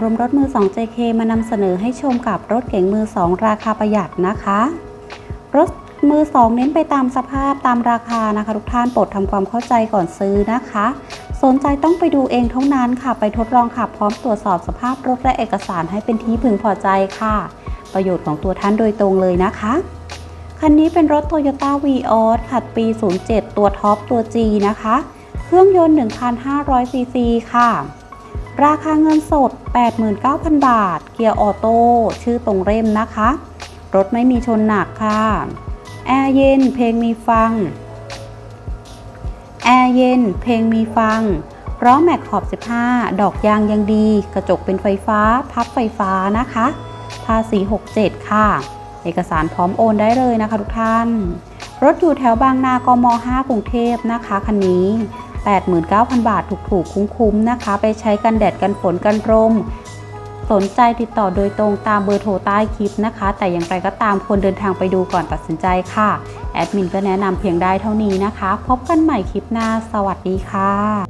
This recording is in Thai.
รวมรถมือ 2 JK มานำเสนอให้ชมกับรถเก๋งมือ 2 ราคาประหยัดนะคะ รถมือ 2 เน้นไปตามสภาพตามราคานะคะ ทุกท่านโปรดทำความเข้าใจก่อนซื้อนะคะ สนใจต้องไปดูเองเท่านั้นค่ะ ไปทดลองขับพร้อมตรวจสอบสภาพรถและเอกสารให้เป็นที่พึงพอใจค่ะ ประโยชน์ของตัวท่านโดยตรงเลยนะคะคันนี้เป็นรถ Toyota v ีออสขัดปี 07 ตัวท็อปตัว G นะคะ เครื่องยนต์ 1,500ซีซีค่ะ ราคาเงินสด 89,000 บาท เกียร์ออโต้ ชื่อตรงเล่มนะคะ รถไม่มีชนหนักค่ะ แอร์เย็น เพลงมีฟัง แอร์เย็น เพลงมีฟังล้อแม็กขอบ 15 ดอกยางยังดี กระจกเป็นไฟฟ้า พับไฟฟ้านะคะ ภาษี 67 ค่ะ เอกสารพร้อมโอนได้เลยนะคะทุกท่าน รถอยู่แถวบางนากม 5 กรุงเทพนะคะคันนี้ 89,000 บาทถูกๆ คุ้มๆนะคะ ไปใช้กันแดดกันฝนกันลมสนใจติดต่อโดยตรงตามเบอร์โทรใต้คลิปนะคะ แต่อย่างไรก็ตามควรเดินทางไปดูก่อนตัดสินใจค่ะ แอดมินก็แนะนำเพียงได้เท่านี้นะคะ พบกันใหม่คลิปหน้า สวัสดีค่ะ